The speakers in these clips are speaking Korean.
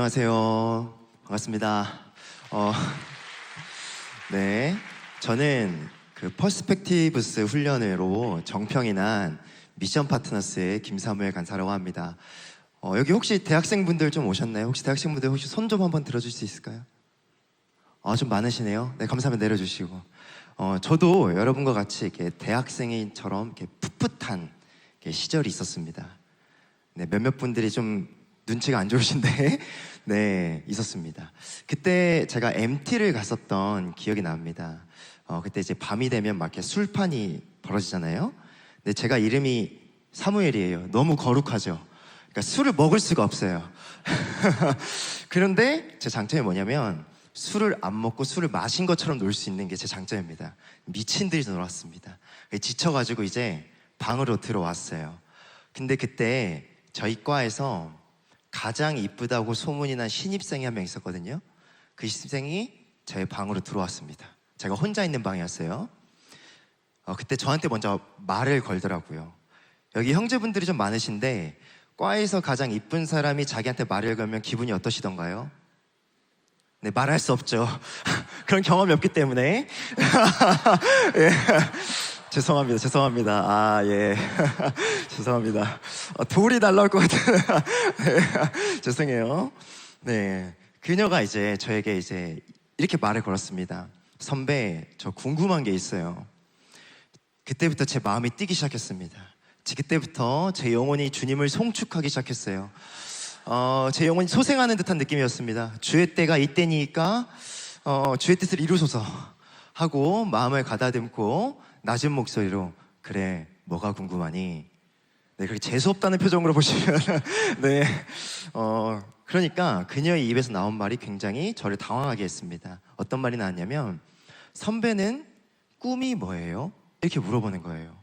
안녕하세요. 반갑습니다. 어, 네. 저는 그 퍼스펙티브스 훈련으로 정평이 난 미션 파트너스의 김사무엘 간사라고 합니다. 어, 여기 혹시 대학생분들 좀 오셨나요? 혹시 대학생분들 혹시 손 좀 한번 들어줄 수 있을까요? 아, 좀 많으시네요. 네, 감사합니다. 내려주시고. 어, 저도 여러분과 같이 이렇게 대학생인처럼 이렇게 풋풋한 이렇게 시절이 있었습니다. 네, 몇몇 분들이 좀 눈치가 안 좋으신데, 네, 있었습니다. 그때 제가 MT를 갔었던 기억이 납니다. 어, 그때 이제 밤이 되면 막 이렇게 술판이 벌어지잖아요. 근데 제가 이름이 사무엘이에요. 너무 거룩하죠. 그러니까 술을 먹을 수가 없어요. 그런데 제 장점이 뭐냐면 술을 안 먹고 술을 마신 것처럼 놀 수 있는 게 제 장점입니다. 미친 듯이 놀았습니다. 지쳐가지고 이제 방으로 들어왔어요. 근데 그때 저희 과에서 가장 이쁘다고 소문이 난 신입생이 한 명 있었거든요. 그 신입생이 저희 방으로 들어왔습니다. 제가 혼자 있는 방이었어요. 어, 그때 저한테 먼저 말을 걸더라고요. 여기 형제분들이 좀 많으신데 과에서 가장 이쁜 사람이 자기한테 말을 걸면 기분이 어떠시던가요? 네, 말할 수 없죠. 그런 경험이 없기 때문에. 예. 죄송합니다. 죄송합니다. 아, 예. 죄송합니다. 어, 돌이 날라올 것 같은. 네. 죄송해요. 네. 그녀가 이제 저에게 이제 이렇게 말을 걸었습니다. 선배, 저 궁금한 게 있어요. 그때부터 제 마음이 뛰기 시작했습니다. 지- 그때부터 제 영혼이 주님을 송축하기 시작했어요. 어, 제 영혼이 소생하는 듯한 느낌이었습니다. 주의 때가 이때니까 어, 주의 뜻을 이루소서 하고 마음을 가다듬고 낮은 목소리로 그래 뭐가 궁금하니? 네 그렇게 재수 없다는 표정으로 보시면 네 어, 그러니까 그녀의 입에서 나온 말이 굉장히 저를 당황하게 했습니다. 어떤 말이 나왔냐면 선배는 꿈이 뭐예요? 이렇게 물어보는 거예요.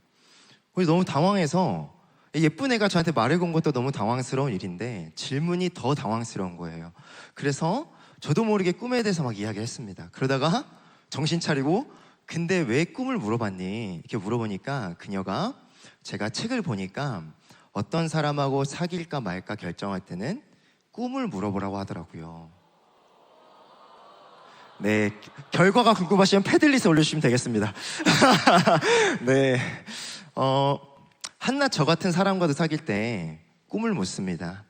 그래서 너무 당황해서 예쁜 애가 저한테 말을 건 것도 너무 당황스러운 일인데 질문이 더 당황스러운 거예요. 그래서 저도 모르게 꿈에 대해서 막 이야기를 했습니다. 그러다가 정신 차리고 근데 왜 꿈을 물어봤니? 이렇게 물어보니까 그녀가 제가 책을 보니까 어떤 사람하고 사귈까 말까 결정할 때는 꿈을 물어보라고 하더라고요. 네, 결과가 궁금하시면 패들릿에 올려주시면 되겠습니다. 네, 어, 한낱 저 같은 사람과도 사귈 때 꿈을 묻습니다.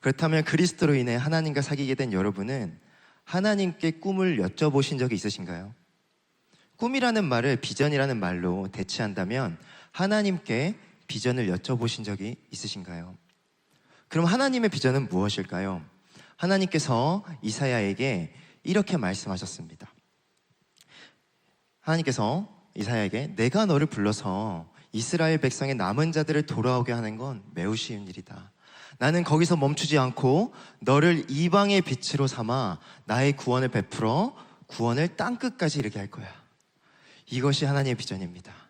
그렇다면 그리스도로 인해 하나님과 사귀게 된 여러분은 하나님께 꿈을 여쭤보신 적이 있으신가요? 꿈이라는 말을 비전이라는 말로 대체한다면 하나님께 비전을 여쭤보신 적이 있으신가요? 그럼 하나님의 비전은 무엇일까요? 하나님께서 이사야에게 이렇게 말씀하셨습니다. 하나님께서 이사야에게 내가 너를 불러서 이스라엘 백성의 남은 자들을 돌아오게 하는 건 매우 쉬운 일이다. 나는 거기서 멈추지 않고 너를 이방의 빛으로 삼아 나의 구원을 베풀어 구원을 땅 끝까지 이르게 할 거야. 이것이 하나님의 비전입니다.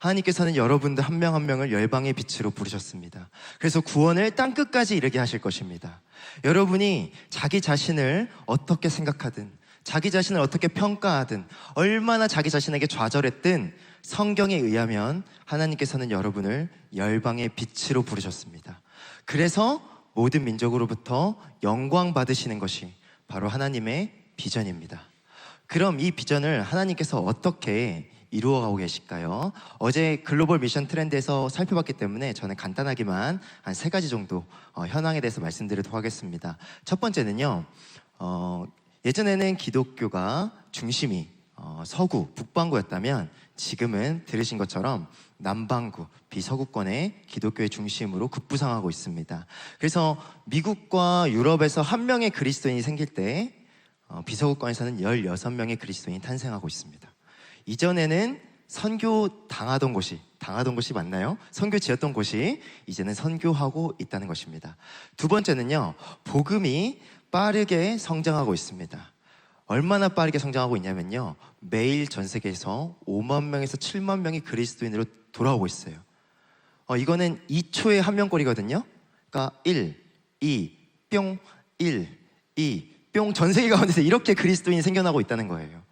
하나님께서는 여러분들 한 명 한 명을 열방의 빛으로 부르셨습니다. 그래서 구원을 땅 끝까지 이르게 하실 것입니다. 여러분이 자기 자신을 어떻게 생각하든, 자기 자신을 어떻게 평가하든, 얼마나 자기 자신에게 좌절했든, 성경에 의하면 하나님께서는 여러분을 열방의 빛으로 부르셨습니다. 그래서 모든 민족으로부터 영광 받으시는 것이 바로 하나님의 비전입니다. 그럼 이 비전을 하나님께서 어떻게 이루어가고 계실까요? 어제 글로벌 미션 트렌드에서 살펴봤기 때문에 저는 간단하게만 한 세 가지 정도 어, 현황에 대해서 말씀드리도록 하겠습니다. 첫 번째는요, 어, 예전에는 기독교가 중심이 어, 서구, 북반구였다면 지금은 들으신 것처럼 남반구, 비서구권의 기독교의 중심으로 급부상하고 있습니다. 그래서 미국과 유럽에서 한 명의 그리스도인이 생길 때 어, 비서구권에서는 16명의 그리스도인이 탄생하고 있습니다. 이전에는 선교 당하던 곳이 당하던 곳이 맞나요? 선교 지었던 곳이 이제는 선교하고 있다는 것입니다. 두 번째는요. 복음이 빠르게 성장하고 있습니다. 얼마나 빠르게 성장하고 있냐면요. 매일 전 세계에서 5만 명에서 7만 명이 그리스도인으로 돌아오고 있어요. 어, 이거는 2초에 한 명꼴이거든요. 그러니까 1, 2, 뿅, 1, 2, 뿅. 전 세계 가운데서 이렇게 그리스도인이 생겨나고 있다는 거예요.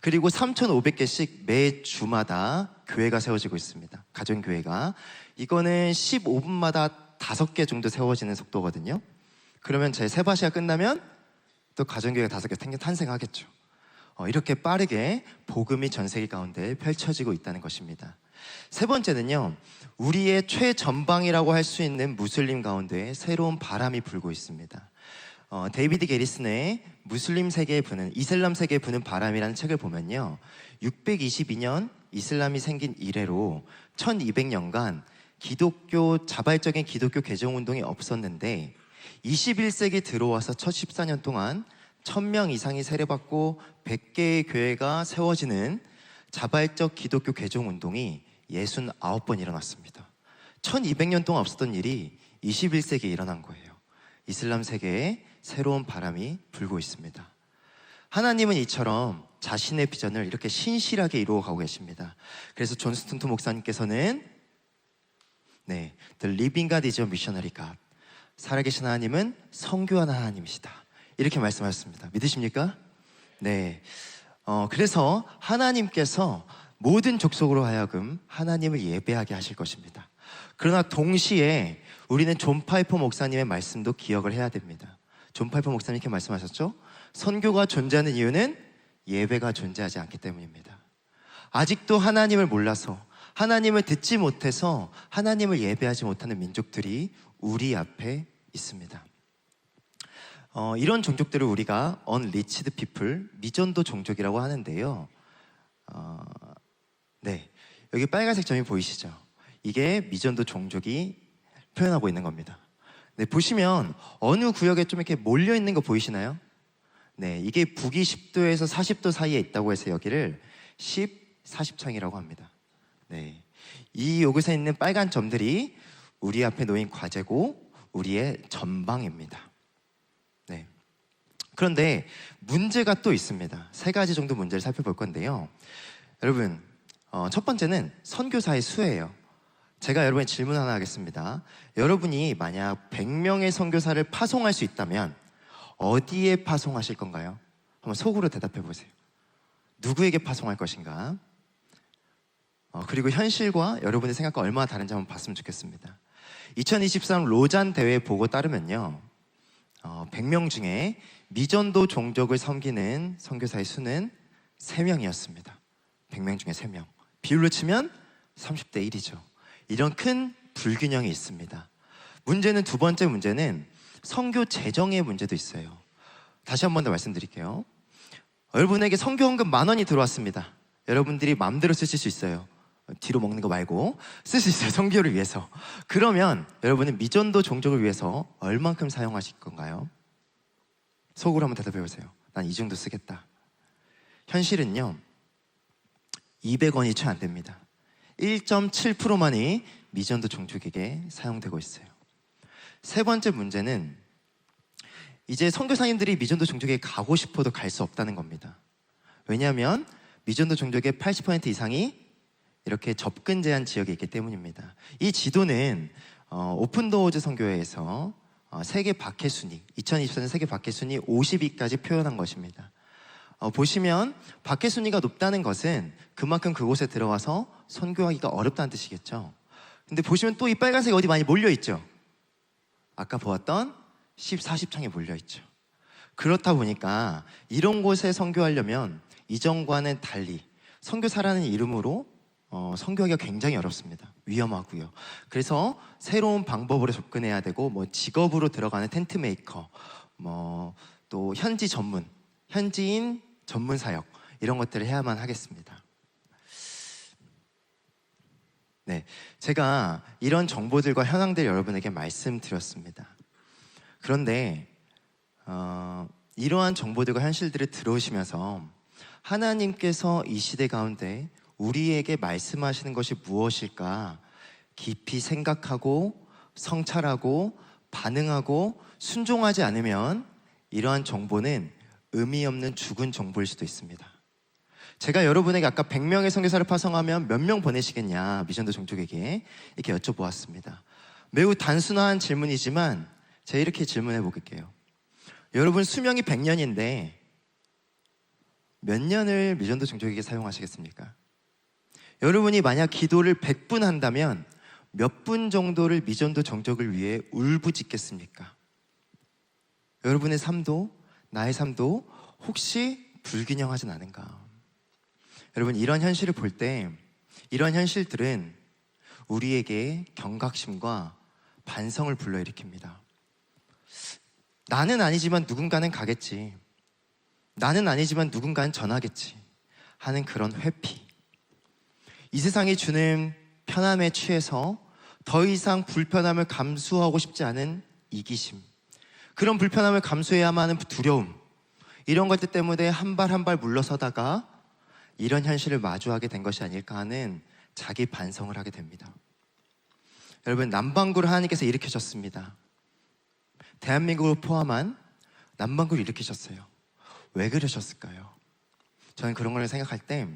그리고 3,500개씩 매 주마다 교회가 세워지고 있습니다. 가정교회가. 이거는 15분마다 5개 정도 세워지는 속도거든요. 그러면 제 세바시아 끝나면 또 가정교회가 다섯 개 생겨 탄생하겠죠. 어, 이렇게 빠르게 복음이 전 세계 가운데 펼쳐지고 있다는 것입니다. 세 번째는요, 우리의 최전방이라고 할 수 있는 무슬림 가운데 새로운 바람이 불고 있습니다. 어, 데이비드 게리슨의 무슬림 세계에 부는 이슬람 세계에 부는 바람이라는 책을 보면요, 622년 이슬람이 생긴 이래로 1200년간 기독교 자발적인 기독교 개정 운동이 없었는데 21세기 들어와서 첫 14년 동안 1000명 이상이 세례받고 100개의 교회가 세워지는 자발적 기독교 개정 운동이 69번 일어났습니다. 1200년 동안 없었던 일이 21세기에 일어난 거예요. 이슬람 세계에 새로운 바람이 불고 있습니다. 하나님은 이처럼 자신의 비전을 이렇게 신실하게 이루어 가고 계십니다. 그래서 존 스턴트 목사님께서는 네, The Living God is a Missionary God. 살아계신 하나님은 성교하는 하나님이시다. 이렇게 말씀하셨습니다. 믿으십니까? 네. 어, 그래서 하나님께서 모든 족속으로 하여금 하나님을 예배하게 하실 것입니다. 그러나 동시에 우리는 존 파이퍼 목사님의 말씀도 기억을 해야 됩니다. 존 파이퍼 목사님 이렇게 말씀하셨죠? 선교가 존재하는 이유는 예배가 존재하지 않기 때문입니다. 아직도 하나님을 몰라서 하나님을 듣지 못해서 하나님을 예배하지 못하는 민족들이 우리 앞에 있습니다. 어, 이런 종족들을 우리가 unreached people, 미전도 종족이라고 하는데요. 어, 네, 여기 빨간색 점이 보이시죠? 이게 미전도 종족이 표현하고 있는 겁니다. 네, 보시면 어느 구역에 좀 이렇게 몰려 있는 거 보이시나요? 네, 이게 북위 10도에서 40도 사이에 있다고 해서 여기를 10, 40창이라고 합니다. 네, 이 여기서 있는 빨간 점들이 우리 앞에 놓인 과제고 우리의 전방입니다. 네. 그런데 문제가 또 있습니다. 세 가지 정도 문제를 살펴볼 건데요. 여러분, 어, 첫 번째는 선교사의 수예요. 제가 여러분의 질문 하나 하겠습니다. 여러분이 만약 100명의 선교사를 파송할 수 있다면 어디에 파송하실 건가요? 한번 속으로 대답해 보세요. 누구에게 파송할 것인가? 어, 그리고 현실과 여러분의 생각과 얼마나 다른지 한번 봤으면 좋겠습니다. 2023 로잔 대회 보고 따르면요. 어, 100명 중에 미전도 종족을 섬기는 선교사의 수는 3명이었습니다. 100명 중에 3명. 비율로 치면 30대 1이죠. 이런 큰 불균형이 있습니다. 문제는 두 번째 문제는 선교 재정의 문제도 있어요. 다시 한 번 더 말씀드릴게요. 여러분에게 선교 헌금 만 원이 들어왔습니다. 여러분들이 마음대로 쓰실 수 있어요. 뒤로 먹는 거 말고 쓸 수 있어요. 선교를 위해서. 그러면 여러분은 미전도 종족을 위해서 얼만큼 사용하실 건가요? 속으로 한번 대답해 보세요. 난 이 정도 쓰겠다. 현실은요. 200원이 채 안 됩니다. 1.7%만이 미전도 종족에게 사용되고 있어요. 세 번째 문제는 이제 선교사님들이 미전도 종족에 가고 싶어도 갈 수 없다는 겁니다. 왜냐하면 미전도 종족의 80% 이상이 이렇게 접근 제한 지역에 있기 때문입니다. 이 지도는 어, 오픈도어즈 선교회에서 어, 세계 박해 순위, 2024년 세계 박해 순위 50위까지 표현한 것입니다. 어, 보시면 박해 순위가 높다는 것은 그만큼 그곳에 들어와서 선교하기가 어렵다는 뜻이겠죠. 근데 보시면 또 이 빨간색이 어디 많이 몰려 있죠. 아까 보았던 10, 40창에 몰려 있죠. 그렇다 보니까 이런 곳에 선교하려면 이전과는 달리 선교사라는 이름으로 어, 선교하기가 굉장히 어렵습니다. 위험하고요. 그래서 새로운 방법으로 접근해야 되고 뭐 직업으로 들어가는 텐트 메이커, 뭐 또 현지 전문, 현지인 전문 사역 이런 것들을 해야만 하겠습니다. 네, 제가 이런 정보들과 현황들 여러분에게 말씀드렸습니다. 그런데 어, 이러한 정보들과 현실들을 들어오시면서 하나님께서 이 시대 가운데 우리에게 말씀하시는 것이 무엇일까 깊이 생각하고 성찰하고 반응하고 순종하지 않으면 이러한 정보는 의미 없는 죽은 정보일 수도 있습니다. 제가 여러분에게 아까 100명의 선교사를 파송하면 몇 명 보내시겠냐 미션도 종족에게 이렇게 여쭤보았습니다. 매우 단순한 질문이지만 제가 이렇게 질문해 볼게요. 여러분 수명이 100년인데 몇 년을 미전도 종족에게 사용하시겠습니까? 여러분이 만약 기도를 100분 한다면 몇 분 정도를 미전도 종족을 위해 울부짖겠습니까? 여러분의 삶도 나의 삶도 혹시 불균형하진 않은가? 여러분 이런 현실을 볼 때 이런 현실들은 우리에게 경각심과 반성을 불러일으킵니다. 나는 아니지만 누군가는 가겠지. 나는 아니지만 누군가는 전하겠지. 하는 그런 회피. 이 세상이 주는 편함에 취해서 더 이상 불편함을 감수하고 싶지 않은 이기심. 그런 불편함을 감수해야만 하는 두려움. 이런 것들 때문에 한 발 한 발 물러서다가 이런 현실을 마주하게 된 것이 아닐까 하는 자기 반성을 하게 됩니다. 여러분, 남반구를 하나님께서 일으키셨습니다. 대한민국을 포함한 남반구를 일으키셨어요. 왜 그러셨을까요? 저는 그런 걸 생각할 때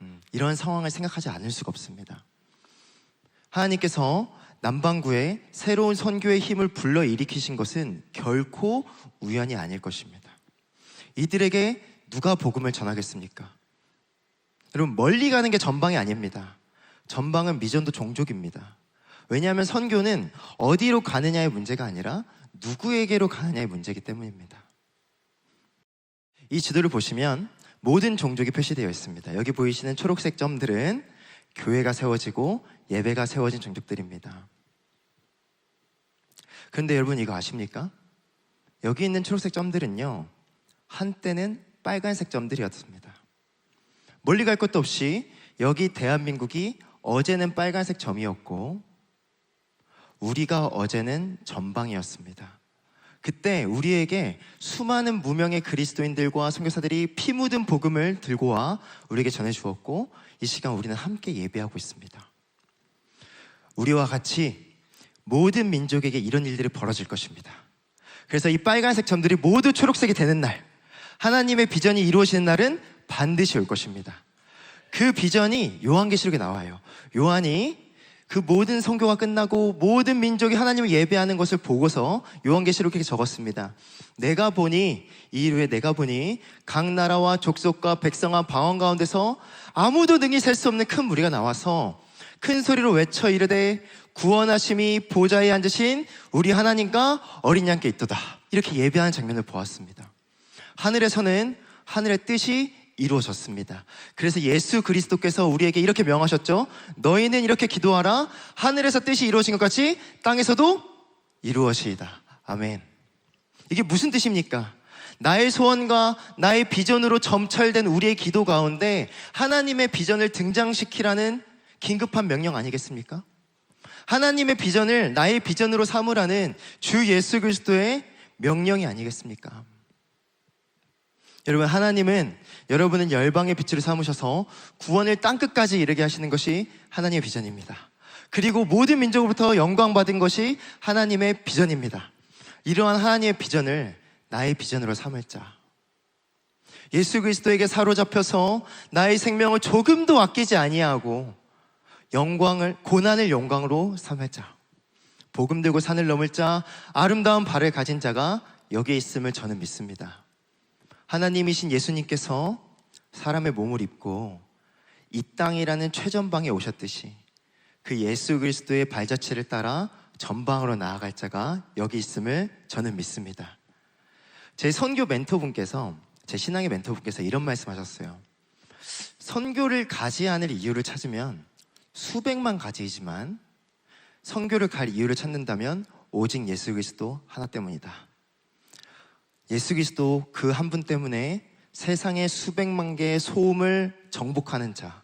음, 이런 상황을 생각하지 않을 수가 없습니다. 하나님께서 남반구에 새로운 선교의 힘을 불러 일으키신 것은 결코 우연이 아닐 것입니다. 이들에게 누가 복음을 전하겠습니까? 여러분 멀리 가는 게 전방이 아닙니다. 전방은 미전도 종족입니다. 왜냐하면 선교는 어디로 가느냐의 문제가 아니라 누구에게로 가느냐의 문제이기 때문입니다. 이 지도를 보시면 모든 종족이 표시되어 있습니다. 여기 보이시는 초록색 점들은 교회가 세워지고 예배가 세워진 종족들입니다. 그런데 여러분 이거 아십니까? 여기 있는 초록색 점들은요, 한때는 빨간색 점들이었습니다. 멀리 갈 것도 없이 여기 대한민국이 어제는 빨간색 점이었고, 우리가 어제는 전방이었습니다. 그때 우리에게 수많은 무명의 그리스도인들과 선교사들이 피 묻은 복음을 들고 와 우리에게 전해 주었고 이 시간 우리는 함께 예배하고 있습니다. 우리와 같이 모든 민족에게 이런 일들이 벌어질 것입니다. 그래서 이 빨간색 점들이 모두 초록색이 되는 날, 하나님의 비전이 이루어지는 날은 반드시 올 것입니다. 그 비전이 요한계시록에 나와요. 요한이 그 모든 성교가 끝나고 모든 민족이 하나님을 예배하는 것을 보고서 요한계시록에 적었습니다. 내가 보니 이 일후에 내가 보니 각 나라와 족속과 백성과 방언 가운데서 아무도 능히 셀 수 없는 큰 무리가 나와서 큰 소리로 외쳐 이르되 구원하심이 보좌에 앉으신 우리 하나님과 어린 양께 있도다. 이렇게 예배하는 장면을 보았습니다. 하늘에서는 하늘의 뜻이 이루어졌습니다. 그래서 예수 그리스도께서 우리에게 이렇게 명하셨죠. 너희는 이렇게 기도하라. 하늘에서 뜻이 이루어진 것 같이 땅에서도 이루어지이다. 아멘. 이게 무슨 뜻입니까? 나의 소원과 나의 비전으로 점철된 우리의 기도 가운데 하나님의 비전을 등장시키라는 긴급한 명령 아니겠습니까? 하나님의 비전을 나의 비전으로 삼으라는 주 예수 그리스도의 명령이 아니겠습니까? 여러분, 하나님은 여러분은 열방의 빛으로 삼으셔서 구원을 땅끝까지 이르게 하시는 것이 하나님의 비전입니다. 그리고 모든 민족으로부터 영광 받은 것이 하나님의 비전입니다. 이러한 하나님의 비전을 나의 비전으로 삼을 자. 예수 그리스도에게 사로잡혀서 나의 생명을 조금도 아끼지 아니하고 영광을 고난을 영광으로 삼을 자. 복음 들고 산을 넘을 자, 아름다운 발을 가진 자가 여기에 있음을 저는 믿습니다. 하나님이신 예수님께서 사람의 몸을 입고 이 땅이라는 최전방에 오셨듯이 그 예수 그리스도의 발자취를 따라 전방으로 나아갈 자가 여기 있음을 저는 믿습니다. 제 선교 멘토분께서 제 신앙의 멘토분께서 이런 말씀하셨어요. 선교를 가지 않을 이유를 찾으면 수백만 가지이지만 선교를 갈 이유를 찾는다면 오직 예수 그리스도 하나 때문이다. 예수 그리스도 그 한 분 때문에 세상의 수백만 개의 소음을 정복하는 자.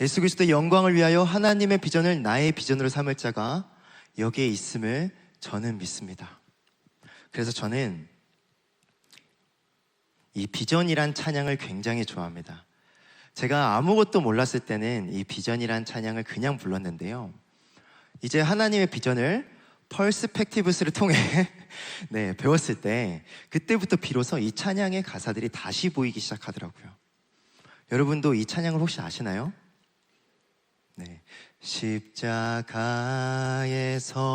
예수 그리스도의 영광을 위하여 하나님의 비전을 나의 비전으로 삼을 자가 여기에 있음을 저는 믿습니다. 그래서 저는 이 비전이란 찬양을 굉장히 좋아합니다. 제가 아무것도 몰랐을 때는 이 비전이란 찬양을 그냥 불렀는데요. 이제 하나님의 비전을 펄스펙티브스를 통해 네, 배웠을 때 그때부터 비로소 이 찬양의 가사들이 다시 보이기 시작하더라고요. 여러분도 이 찬양을 혹시 아시나요? 네. 십자가에서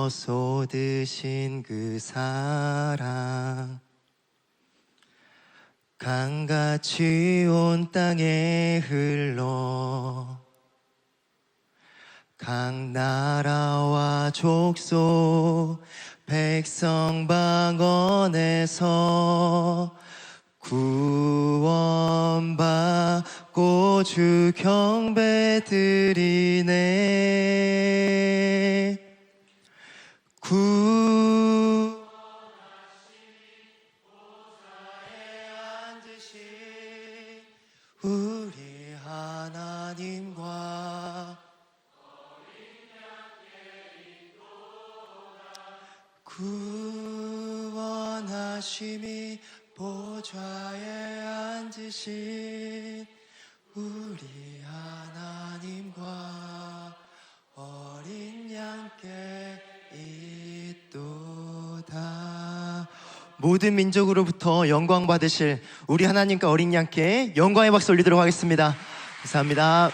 쏟으신 그 사랑 강같이 온 땅에 흘러 각 나라와 족속 백성 방언에서 구원받고 주 경배 드리네. 구 구원하심이 보좌에 앉으신 우리 하나님과 어린 양께 있도다. 모든 민족으로부터 영광 받으실 우리 하나님과 어린 양께 영광의 박수 올리도록 하겠습니다. 감사합니다